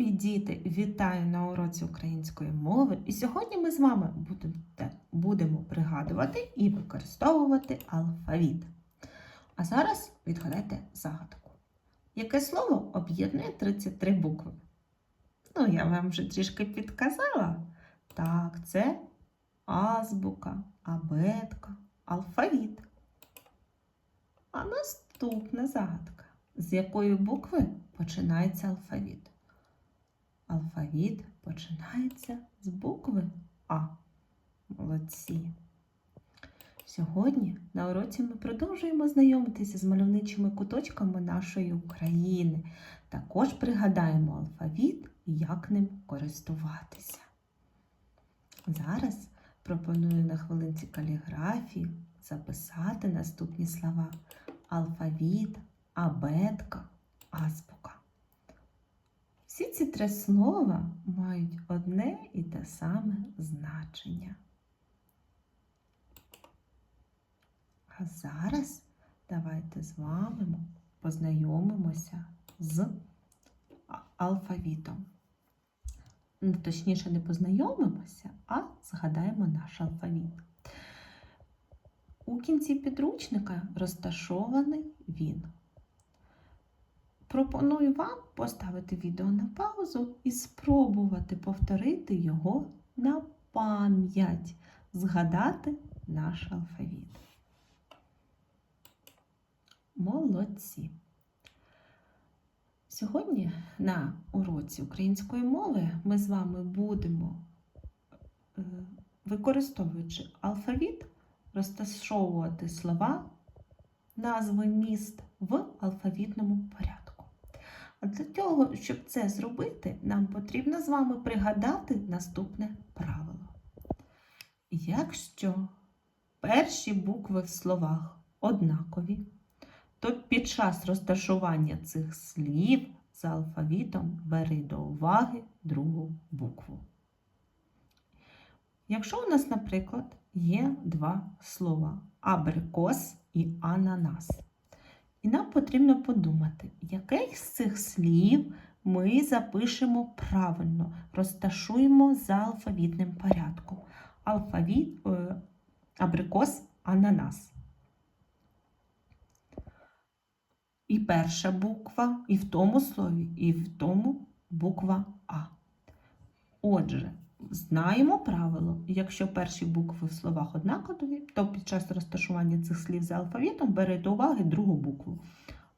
Любі діти, вітаю на уроці української мови. І сьогодні ми з вами будемо, пригадувати і використовувати алфавіт. А зараз відгадайте загадку. Яке слово об'єднує 33 букви? Ну, я вам вже трішки підказала. Так, це азбука, абетка, алфавіт. А наступна загадка. З якої букви починається алфавіт? Алфавіт починається з букви А. Молодці. Сьогодні на уроці ми продовжуємо знайомитися з мальовничими куточками нашої України. Також пригадаємо алфавіт і як ним користуватися. Зараз пропоную на хвилинці каліграфії записати наступні слова: алфавіт, абетка, азбука. Всі ці три слова мають одне і те саме значення. А зараз давайте з вами познайомимося з алфавітом. Ну, Точніше, не познайомимося, а згадаємо наш алфавіт. У кінці підручника розташований він. Пропоную вам поставити відео на паузу і спробувати повторити його на пам'ять, згадати наш алфавіт. Молодці! Сьогодні на уроці української мови ми з вами будемо, е, використовуючи алфавіт, розташовувати слова, назви міст в алфавітному порядку. А для того, щоб це зробити, нам потрібно з вами пригадати наступне правило. Якщо перші букви в словах однакові, то під час розташування цих слів за алфавітом бери до уваги другу букву. Якщо у нас, наприклад, є два слова абрикос і ананас. І нам потрібно подумати, яке з цих слів ми запишемо правильно, розташуємо за алфавітним порядком. Алфавіт, е, абрикос, ананас. І перша буква, і в тому слові, і в тому буква А. Отже, знаємо правило, якщо перші букви в словах однакові, то під час розташування цих слів за алфавітом бери до уваги другу букву.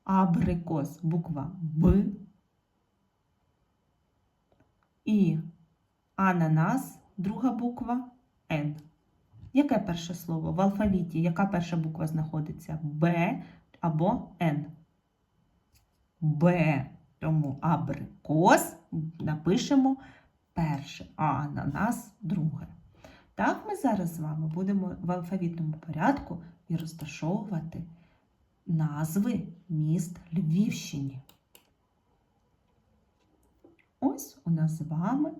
Абрикос буква Б. І ананас друга буква Н. Яке перше слово в алфавіті? Яка перша буква знаходиться? Б або Н? Б. Тому абрикос напишемо перше, а ананас друге. Так ми зараз з вами будемо в алфавітному порядку і розташовувати назви міст Львівщини. Ось у нас з вами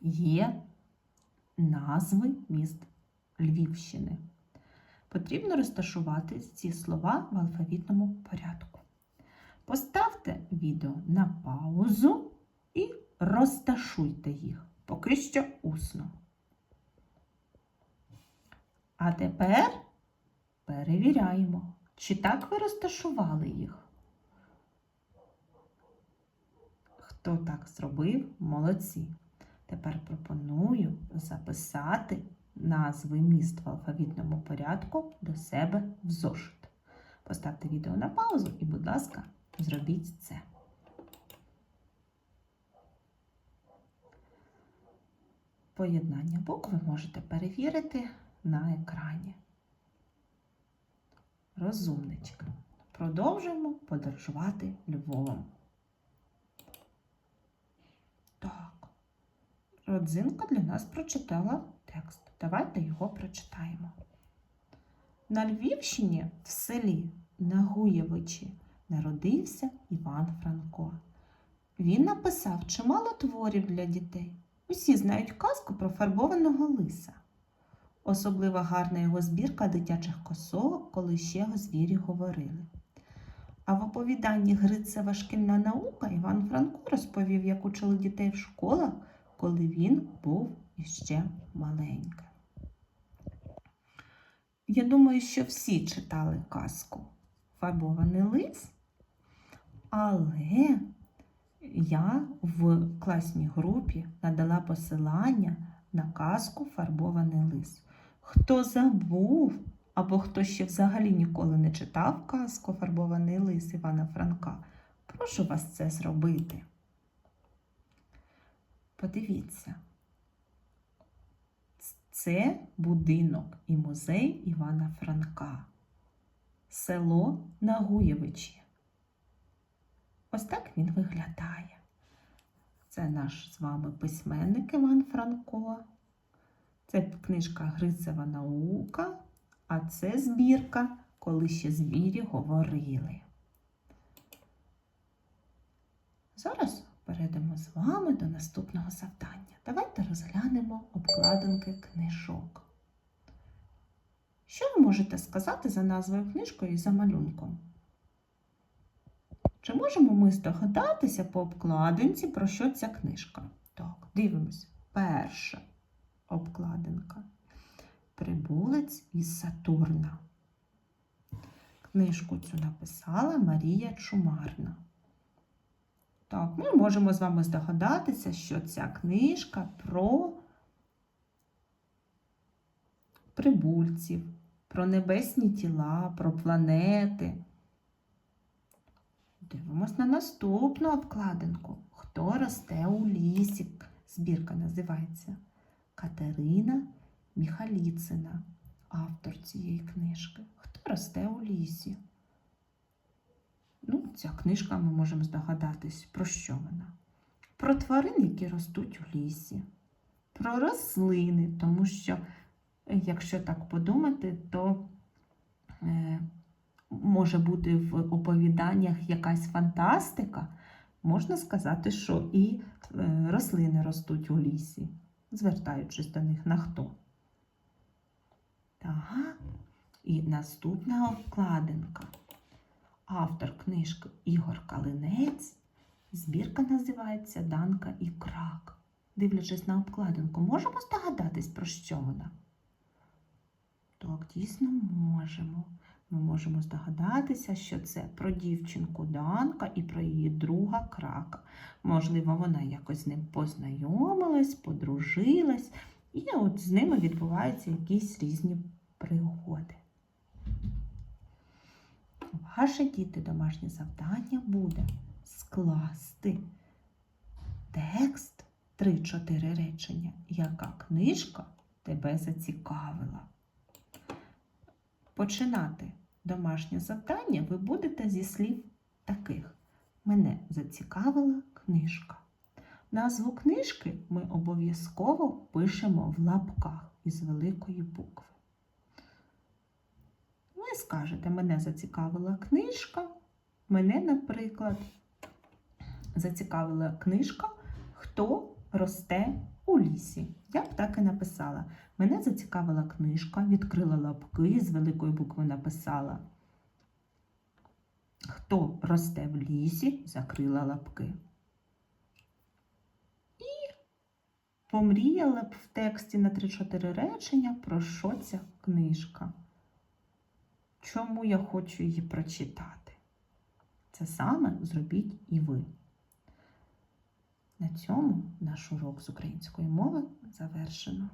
є назви міст Львівщини. Потрібно розташувати ці слова в алфавітному порядку. Поставте відео на паузу розташуйте їх, поки що усно. А тепер перевіряємо, чи так ви розташували їх. Хто так зробив, молодці. Тепер пропоную записати назви міст в алфавітному порядку до себе в зошит. Поставте відео на паузу і, будь ласка, зробіть це. Поєднання букв ви можете перевірити на екрані. Розумничка. Продовжуємо подорожувати Львовом. Так. Родзинка для нас прочитала текст. Давайте його прочитаємо. На Львівщині в селі Нагуєвичі народився Іван Франко. Він написав чимало творів для дітей. Усі знають казку про фарбованого лиса. Особливо гарна його збірка дитячих косовок, коли ще звірі говорили. А в оповіданні Грицева шкільна наука Іван Франко розповів, як учили дітей в школах, коли він був іще маленьким. Я думаю, що всі читали казку Фарбований лис, але я в класній групі надала посилання на казку Фарбований лис. Хто забув, або хто ще взагалі ніколи не читав казку Фарбований лис Івана Франка, прошу вас це зробити. Подивіться, це будинок і музей Івана Франка, село Нагуєвичі. Ось так він виглядає. Це наш з вами письменник Іван Франко. Це книжка Грицева наука, а це збірка, коли ще звірі говорили. Зараз перейдемо з вами до наступного завдання. Давайте розглянемо обкладинки книжок. Що ви можете сказати за назвою книжкою і за малюнком? Чи можемо ми здогадатися по обкладинці, про що ця книжка? Так, дивимось. Перша обкладинка. Прибулець із Сатурна. Книжку цю написала Марія Чумарна. Так, ми можемо з вами здогадатися, що ця книжка про прибульців, про небесні тіла, про планети. Дивимось на наступну обкладинку. Хто росте у лісі? Збірка називається Катерина Міхаліцина, автор цієї книжки. Хто росте у лісі? Ну, ця книжка ми можемо здогадатись, про що вона? Про тварин, які ростуть у лісі, про рослини, тому що, якщо так подумати, то е, може бути в оповіданнях якась фантастика, можна сказати, що і е, рослини ростуть у лісі, звертаючись до них на хто. Так, і наступна обкладинка. Автор книжки Ігор Калинець. Збірка називається Данка і крак. Дивлячись на обкладинку, можемо здогадатись, про що вона? Так, дійсно можемо. Ми можемо здогадатися, що це про дівчинку Данка і про її друга крака. Можливо, вона якось з ним познайомилась, подружилась, і от з ними відбуваються якісь різні пригоди. Ваше діти домашнє завдання буде скласти текст 3-4 речення, яка книжка тебе зацікавила. Починати домашнє завдання ви будете зі слів таких. Мене зацікавила книжка. Назву книжки ми обов'язково пишемо в лапках із великої букви. Ви скажете, мене зацікавила книжка. Мене, наприклад, зацікавила книжка Хто росте у лісі. Я б так і написала. Мене зацікавила книжка, відкрила лапки, з великої букви написала. Хто росте в лісі, закрила лапки. І помріяла б в тексті на 3-4 речення, про що ця книжка. Чому я хочу її прочитати? Це саме зробіть і ви. На цьому наш урок з української мови завершено.